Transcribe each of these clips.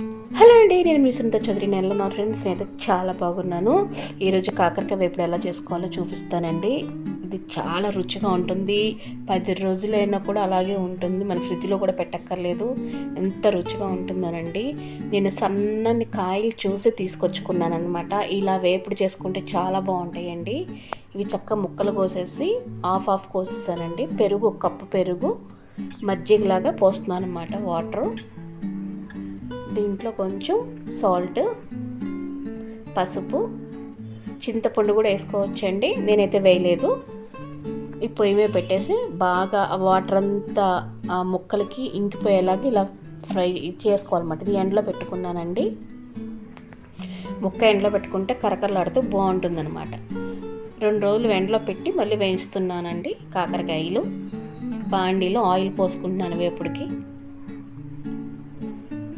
Hello అండి నేను మీ సునీత చౌదరి. నెలలో నా ఫ్రెండ్స్ నేనైతే చాలా బాగున్నాను. ఈరోజు కాకరకాయ వేపుడు ఎలా చేసుకోవాలో చూపిస్తానండి. ఇది చాలా రుచిగా ఉంటుంది. పది రోజులైనా కూడా అలాగే ఉంటుంది. మన ఫ్రిడ్జ్లో కూడా పెట్టక్కర్లేదు. ఎంత రుచిగా ఉంటుందోనండి. నేను సన్నని కాయలు చూసి తీసుకొచ్చుకున్నాను అనమాట ఇలా వేపుడు చేసుకుంటే చాలా బాగుంటాయండి. ఇవి చక్క ముక్కలు కోసేసి హాఫ్ హాఫ్ కోసేసానండి. పెరుగు ఒక కప్పు పెరుగు. మజ్జిగలాగా పోస్తున్నాను అనమాట వాటరు. దీంట్లో కొంచెం సాల్ట్ పసుపు చింతపండు కూడా వేసుకోవచ్చండి. నేనైతే వేయలేదు. ఈ పొయ్యి మీద పెట్టేసి బాగా ఆ వాటర్ అంతా ఆ ముక్కలకి ఇంకిపోయేలాగా ఇలా ఫ్రై చేసుకోవాలన్నమాట. ఇది ఎండలో పెట్టుకున్నానండి. ముక్క ఎండలో పెట్టుకుంటే కరకరలాడుతూ బాగుంటుందన్నమాట. రెండు రోజులు ఎండలో పెట్టి మళ్ళీ వేయిస్తున్నానండి కాకరకాయలు. బాండీలో ఆయిల్ పోసుకుంటున్నాను వేపుడికి.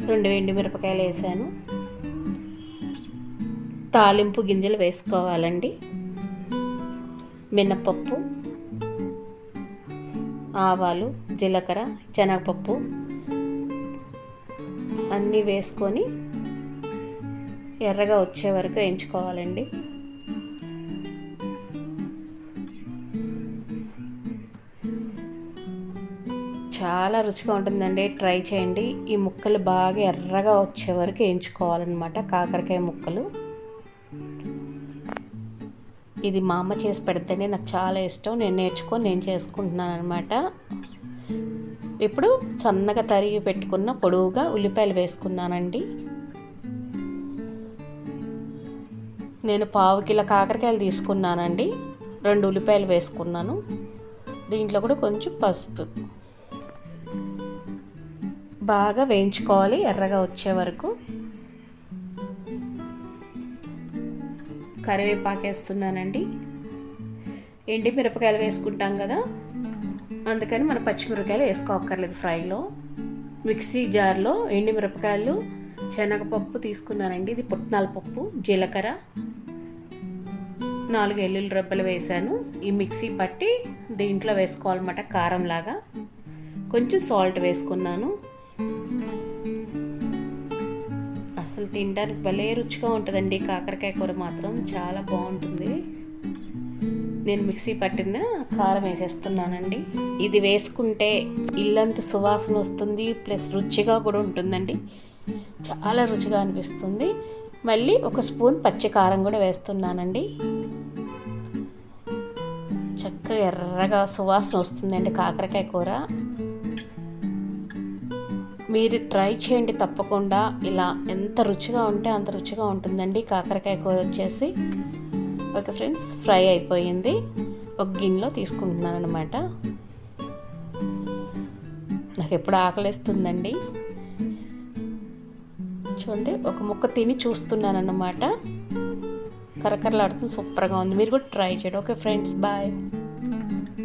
రెండు ఎండు మిరపకాయలు వేసాను. తాలింపు గింజలు వేసుకోవాలండి. మినపప్పు ఆవాలు జీలకర్ర శనగపప్పు అన్నీ వేసుకొని ఎర్రగా వచ్చే వరకు వేయించుకోవాలండి. చాలా రుచిగా ఉంటుందండి. ట్రై చేయండి. ఈ ముక్కలు బాగా ఎర్రగా వచ్చే వరకు వేయించుకోవాలన్నమాట కాకరకాయ ముక్కలు. ఇది మా అమ్మ చేసి పెడితేనే నాకు చాలా ఇష్టం. నేను నేర్చుకొని నేను చేసుకుంటున్నాను అనమాట ఇప్పుడు సన్నగా తరిగి పెట్టుకున్న పొడవుగా ఉల్లిపాయలు వేసుకున్నానండి. నేను పావు కిలో కాకరకాయలు తీసుకున్నానండి. రెండు ఉల్లిపాయలు వేసుకున్నాను. దీంట్లో కూడా కొంచెం పసుపు. బాగా వేయించుకోవాలి ఎర్రగా వచ్చే వరకు. కరివేపాకు వేస్తున్నానండి. ఎండి మిరపకాయలు వేసుకుంటాం కదా? అందుకని మన పచ్చిమిరపకాయలు వేసుకోక్కర్లేదు ఫ్రైలో. మిక్సీ జార్లో ఎండి మిరపకాయలు శనగపప్పు తీసుకున్నానండి. ఇది పుట్నాల పప్పు జీలకర్ర. నాలుగు ఎల్లుల్లి రబ్బలు వేసాను ఈ మిక్సీ పట్టి దీంట్లో వేసుకోవాలన్నమాట కారంలాగా. కొంచెం సాల్ట్ వేసుకున్నాను. అసలు తినడానికి భలే రుచిగా ఉంటుందండి కాకరకాయ కూర మాత్రం. చాలా బాగుంటుంది. నేను మిక్సీ పట్టిన కారం వేసేస్తున్నానండి. ఇది వేసుకుంటే ఇల్లంత సువాసన వస్తుంది ప్లస్ రుచిగా కూడా ఉంటుందండి. చాలా రుచిగా అనిపిస్తుంది. మళ్ళీ ఒక స్పూన్ పచ్చి కారం కూడా వేస్తున్నానండి. చక్కగా ఎర్రగా సువాసన వస్తుందండి కాకరకాయ కూర. మీరు ట్రై చేయండి తప్పకుండా. ఇలా ఎంత రుచిగా ఉంటే అంత రుచిగా ఉంటుందండి కాకరకాయ కూర వచ్చేసి. ఓకే ఫ్రెండ్స్ ఫ్రై అయిపోయింది. ఒక గిన్నెలో తీసుకుంటున్నాను అనమాట నాకు ఎప్పుడు ఆకలిస్తుందండి. చూడండి ఒక ముక్క తిని చూస్తున్నాను అన్నమాట. కరకరలాడుతూ సూపర్గా ఉంది. మీరు కూడా ట్రై చేయండి. Okay friends bye.